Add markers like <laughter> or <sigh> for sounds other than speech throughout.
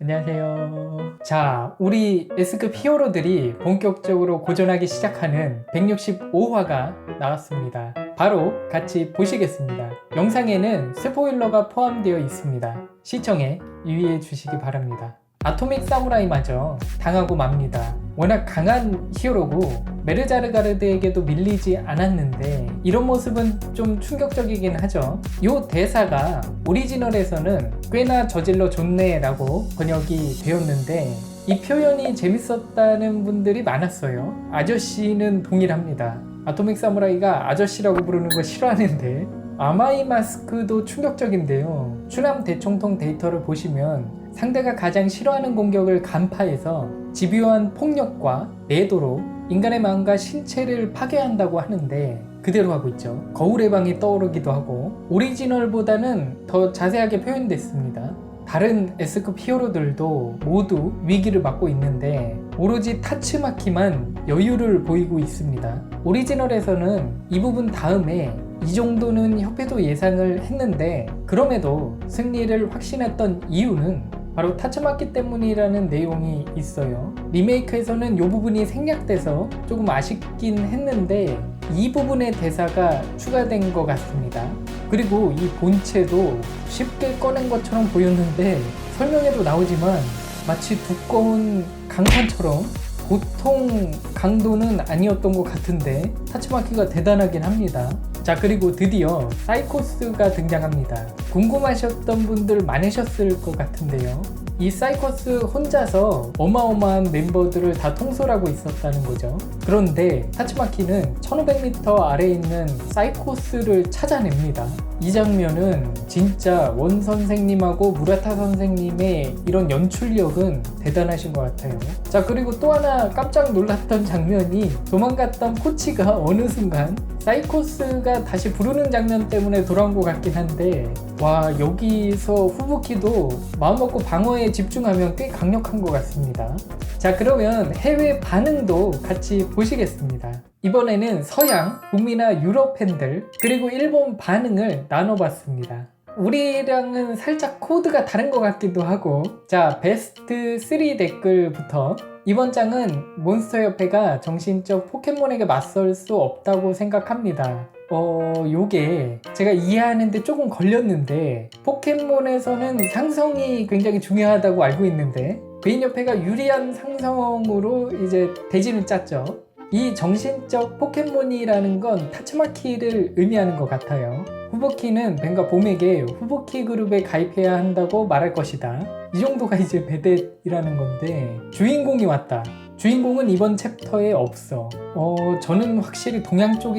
안녕하세요. 자, 우리 S급 히어로들이 본격적으로 고전하기 시작하는 165화가 나왔습니다. 바로 같이 보시겠습니다. 영상에는 스포일러가 포함되어 있습니다. 시청에 유의해 주시기 바랍니다. 아토믹 사무라이마저 당하고 맙니다. 워낙 강한 히어로고 메르자르가르드에게도 밀리지 않았는데 이런 모습은 좀 충격적이긴 하죠. 요 대사가 오리지널에서는 꽤나 저질러 좋네라고 번역이 되었는데 이 표현이 재밌었다는 분들이 많았어요. 아저씨는 동일합니다. 아토믹 사무라이가 아저씨라고 부르는 거 싫어하는데 아마이 마스크도 충격적인데요. 추남 대총통 데이터를 보시면 상대가 가장 싫어하는 공격을 간파해서 집요한 폭력과 매도로 인간의 마음과 신체를 파괴한다고 하는데 그대로 하고 있죠. 거울의 방이 떠오르기도 하고 오리지널보다는 더 자세하게 표현됐습니다. 다른 S급 히어로들도 모두 위기를 맞고 있는데 오로지 타츠마키만 여유를 보이고 있습니다. 오리지널에서는 이 부분 다음에 이 정도는 협회도 예상을 했는데 그럼에도 승리를 확신했던 이유는 바로 타츠마키 때문이라는 내용이 있어요. 리메이크에서는 이 부분이 생략돼서 조금 아쉽긴 했는데 이 부분의 대사가 추가된 것 같습니다. 그리고 이 본체도 쉽게 꺼낸 것처럼 보였는데 설명에도 나오지만 마치 두꺼운 강판처럼 보통 강도는 아니었던 것 같은데 타츠마키가 대단하긴 합니다. 자 그리고 드디어 사이코스가 등장합니다. 궁금하셨던 분들 많으셨을 것 같은데요. 이 사이코스 혼자서 어마어마한 멤버들을 다 통솔하고 있었다는 거죠. 그런데 타츠마키는 1500m 아래에 있는 사이코스를 찾아냅니다. 이 장면은 진짜 원 선생님하고 무라타 선생님의 이런 연출력은 대단하신 것 같아요. 자, 그리고 또 하나 깜짝 놀랐던 장면이 도망갔던 포치가 어느 순간 사이코스가 다시 부르는 장면 때문에 돌아온 것 같긴 한데, 와, 여기서 후부키도 마음먹고 방어에 집중하면 꽤 강력한 것 같습니다. 자, 그러면 해외 반응도 같이 보시겠습니다. 이번에는 서양, 북미나 유럽 팬들, 그리고 일본 반응을 나눠봤습니다. 우리랑은 살짝 코드가 다른 것 같기도 하고. 자 베스트 3 댓글부터. 이번 장은 몬스터 협회가 정신적 포켓몬에게 맞설 수 없다고 생각합니다. 어 요게 제가 이해하는데 조금 걸렸는데 포켓몬에서는 상성이 굉장히 중요하다고 알고 있는데 베인협회가 유리한 상성으로 이제 대진을 짰죠 이 정신적 포켓몬이라는 건 타츠마키를 의미하는 것 같아요. 후보키는 벤과 봄에게 후보키 그룹에 가입해야 한다고 말할 것이다. 이 정도가 이제 베댓이라는 건데 주인공이 왔다. 주인공은 이번 챕터에 없어. 어, 저는 확실히 동양 쪽에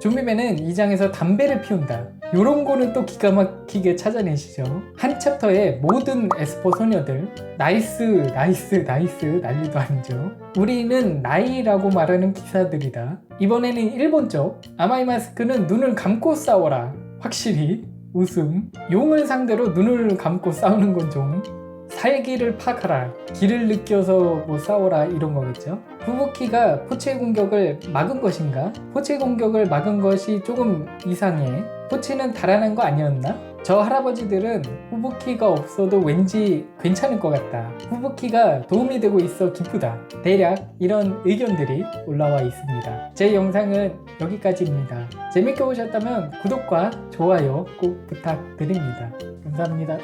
좀비맨은 <laughs> 이 장에서 담배를 피운다. 요런 거는 또 기가 막히게 찾아내시죠. 한 챕터에 모든 에스퍼 소녀들 나이스 나이스 나이스 난리도 아니죠. 우리는 나이라고 말하는 기사들이다. 이번에는 일본 쪽 아마이 마스크는 눈을 감고 싸워라. 확실히 웃음. 용을 상대로 눈을 감고 싸우는 건 좀 살기를 파악하라. 길을 느껴서 뭐 싸워라 이런 거겠죠. 후부키가 포체 공격을 막은 것인가? 포체 공격을 막은 것이 조금 이상해. 포치는 달아난 거 아니었나? 저 할아버지들은 후부키가 없어도 왠지 괜찮을 것 같다. 후부키가 도움이 되고 있어 기쁘다. 대략 이런 의견들이 올라와 있습니다. 제 영상은 여기까지입니다. 재밌게 보셨다면 구독과 좋아요 꼭 부탁드립니다. 감사합니다.